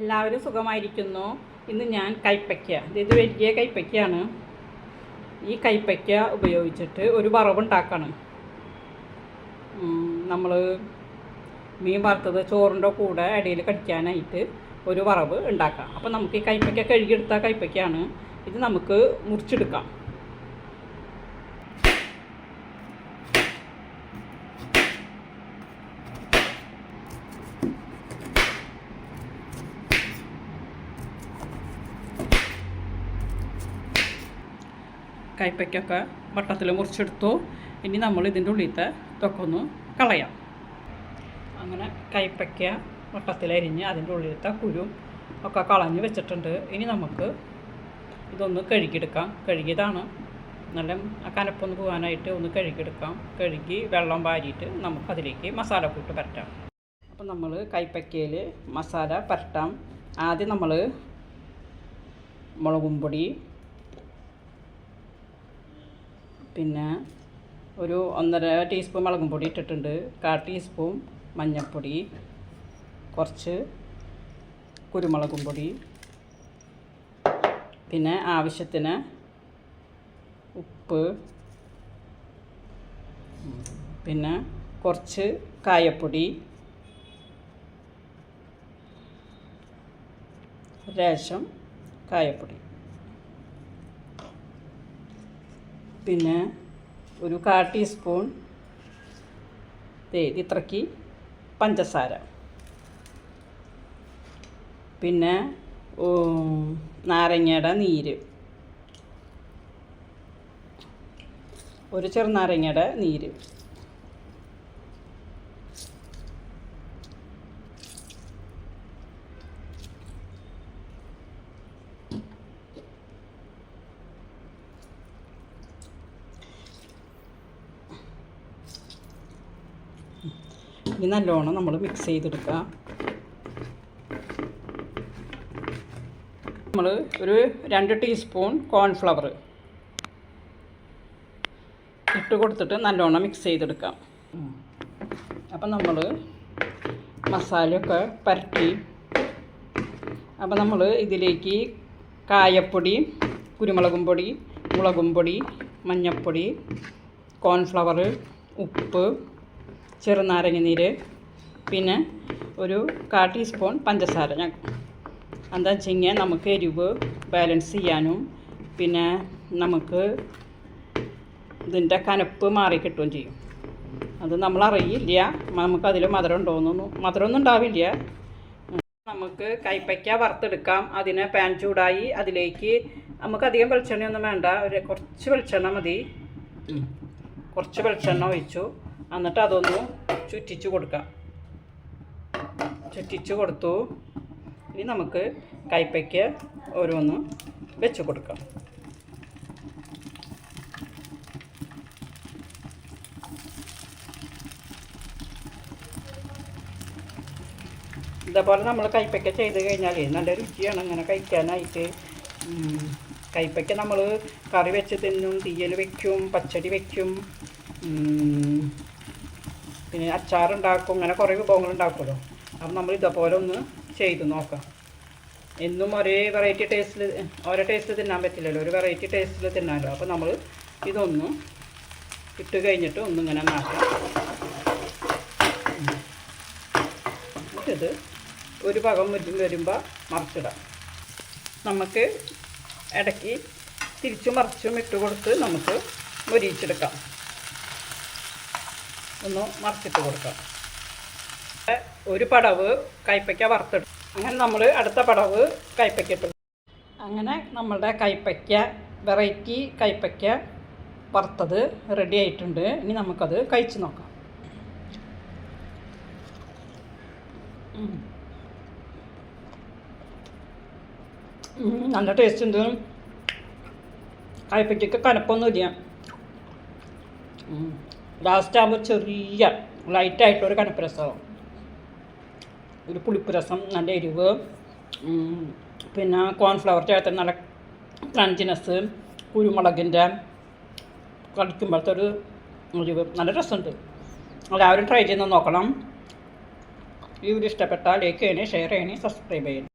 എല്ലാവരും സുഖമായിരിക്കുന്നു. ഇന്ന് ഞാൻ കൈപ്പയ്ക്ക. ഇത് വലിയ കൈപ്പയ്ക്കയാണ്. ഈ കൈപ്പയ്ക്ക ഉപയോഗിച്ചിട്ട് ഒരു വറവുണ്ടാക്കണം. നമ്മൾ മീൻ വറുത്തത് ചോറിന്റെ കൂടെ ഇടയിൽ കടിക്കാനായിട്ട് ഒരു വറവ് ഉണ്ടാക്കാം. അപ്പോൾ നമുക്ക് ഈ കൈപ്പയ്ക്ക കഴുകിയെടുത്ത കൈപ്പയ്ക്കയാണ്. ഇത് നമുക്ക് മുറിച്ചെടുക്കാം. കൈപ്പയ്ക്കൊക്കെ വട്ടത്തിൽ മുറിച്ചെടുത്തു. ഇനി നമ്മൾ ഇതിന്റെ ഉള്ളിലത്തെ ഇതൊക്കെ ഒന്ന് കളയാം. അങ്ങനെ കൈപ്പയ്ക്ക വട്ടത്തിലരിഞ്ഞ് അതിന്റെ ഉള്ളിലത്തെ കുരു ഒക്കെ കളഞ്ഞ് വെച്ചിട്ടുണ്ട്. ഇനി നമുക്ക് ഇതൊന്ന് കഴുകിയെടുക്കാം. കഴുകിയതാണ് നല്ല കനപ്പൊന്ന് പോകാനായിട്ട് ഒന്ന് കഴുകിയെടുക്കാം. കഴുകി വെള്ളം വാരിയിട്ട് നമുക്കതിലേക്ക് മസാല കൂട്ട് പരട്ടാം. അപ്പോൾ നമ്മൾ കൈപ്പയ്ക്കയിൽ മസാല പരട്ടാം. ആദ്യം നമ്മൾ മുളകും പൊടി പിന്നെ ഒരു ഒന്നര ടീസ്പൂൺ മുളകും പൊടി ഇട്ടിട്ടുണ്ട്. കാ ടീസ്പൂൺ മഞ്ഞൾപ്പൊടി കുറച്ച് കുരുമുളകും പൊടി പിന്നെ ആവശ്യത്തിന് ഉപ്പ് പിന്നെ കുറച്ച് കായപ്പൊടി രേഷം കായപ്പൊടി. പിന്നെ ഒരു കാ ടീസ്പൂൺ ഇത്രയ്ക്ക് പഞ്ചസാര. പിന്നെ നാരങ്ങയുടെ നീര്. ഒരു ചെറുനാരങ്ങയുടെ നീര്. ഇനി നല്ലോണം നമ്മൾ മിക്സ് ചെയ്തെടുക്കുക. നമ്മൾ ഒരു രണ്ട് ടീസ്പൂൺ കോൺഫ്ലവർ ഇട്ട് കൊടുത്തിട്ട് നല്ലോണം മിക്സ് ചെയ്തെടുക്കാം. അപ്പം നമ്മൾ മസാലയൊക്കെ പരട്ടി. അപ്പം നമ്മൾ ഇതിലേക്ക് കായപ്പൊടി കുരുമുളകും പൊടി മുളകും പൊടി മഞ്ഞൾപ്പൊടി കോൺഫ്ലവർ ഉപ്പ് ചെറുനാരങ്ങ നീര് പിന്നെ ഒരു കാ ടീസ്പൂൺ പഞ്ചസാര. ഞാൻ എന്താ വെച്ച് കഴിഞ്ഞാൽ നമുക്ക് എരിവ് ബാലൻസ് ചെയ്യാനും പിന്നെ നമുക്ക് ഇതിന്റെ കനപ്പ് മാറി കിട്ടുകയും ചെയ്യും. അത് നമ്മൾ അറിയില്ല. നമുക്കതിൽ മധുരം ഉണ്ടോന്നു മധുരമൊന്നും ഉണ്ടാവില്ല. നമുക്ക് കൈപ്പയ്ക്ക വറുത്തെടുക്കാം. അതിനെ പാൻ ചൂടായി അതിലേക്ക് നമുക്ക് അധികം വെളിച്ചെണ്ണയൊന്നും വേണ്ട. ഒരു കുറച്ച് വെളിച്ചെണ്ണ മതി. കുറച്ച് വെളിച്ചെണ്ണ ഒഴിച്ചു. എന്നിട്ട് അതൊന്ന് ചുറ്റിച്ച് കൊടുക്കാം. ചുറ്റിച്ച് കൊടുത്തു. ഇനി നമുക്ക് കൈപ്പയ്ക്ക് ഓരോന്ന് വെച്ച് കൊടുക്കാം. ഇതേപോലെ നമ്മൾ കൈപ്പയ്ക്ക ചെയ്ത് കഴിഞ്ഞാൽ നല്ല രുചിയാണ് ഇങ്ങനെ കഴിക്കാനായിട്ട്. കൈപ്പയ്ക്ക നമ്മൾ കറി വെച്ച് തിന്നും തീയൽ വെക്കും പച്ചടി വെക്കും. പിന്നെ അച്ചാറുണ്ടാക്കും അങ്ങനെ കുറേ വിഭവങ്ങൾ ഉണ്ടാക്കുമല്ലോ അപ്പം നമ്മൾ ഇതേപോലെ ഒന്ന് ചെയ്ത് നോക്കാം. എന്നും ഒരേ വെറൈറ്റി ടേസ്റ്റിൽ ഓരോ ടേസ്റ്റിൽ തിന്നാൻ പറ്റില്ലല്ലോ. ഒരു വെറൈറ്റി ടേസ്റ്റിൽ തിന്നാമല്ലോ അപ്പോൾ നമ്മൾ ഇതൊന്ന് ഇട്ട് കഴിഞ്ഞിട്ട് ഒന്നിങ്ങനെ നാക്കാം എന്നിട്ടിത് ഒരു മുറ്റും വരുമ്പോൾ മറിച്ചിടാം. നമുക്ക് ഇടയ്ക്ക് തിരിച്ചും മറിച്ചും ഇട്ട് കൊടുത്ത് നമുക്ക് മൊരിയിച്ചെടുക്കാം. ഒന്ന് മറിച്ചിട്ട് കൊടുക്കാം. ഒരു പടവ് കൈപ്പയ്ക്ക വറുത്തെടുക്കും അങ്ങനെ നമ്മൾ അടുത്ത പടവ് കൈപ്പയ്ക്ക ഇട്ടു അങ്ങനെ നമ്മളുടെ കൈപ്പയ്ക്ക വെറൈറ്റി കൈപ്പയ്ക്ക വറുത്തത് റെഡി ആയിട്ടുണ്ട്. ഇനി നമുക്കത് കഴിച്ചു നോക്കാം. നല്ല ടേസ്റ്റ് ഉണ്ട്. കയ്പ്പയ്ക്കൊക്കെ കനപ്പൊന്നുമില്ല. ലാസ്റ്റ് ആകുമ്പോൾ ചെറിയ ലൈറ്റായിട്ടൊരു കനപ്പ് രസമാവും ഒരു പുളിപ്പ് രസം നല്ല എരിവ് പിന്നെ കോൺഫ്ലവർ ചേർത്ത് നല്ല ക്രഞ്ചിനെസ് കുരുമുളകിന്റെ കടിക്കുമ്പോഴത്തെ ഒരു എരിവ്. നല്ല രസമുണ്ട്. എല്ലാവരും ട്രൈ ചെയ്ത് നോക്കണം. ഈ വീഡിയോ ഇഷ്ടപ്പെട്ടാൽ ലൈക്ക് ചെയ്യണേ ഷെയർ ചെയ്യണേ സബ്സ്ക്രൈബ് ചെയ്യണേ.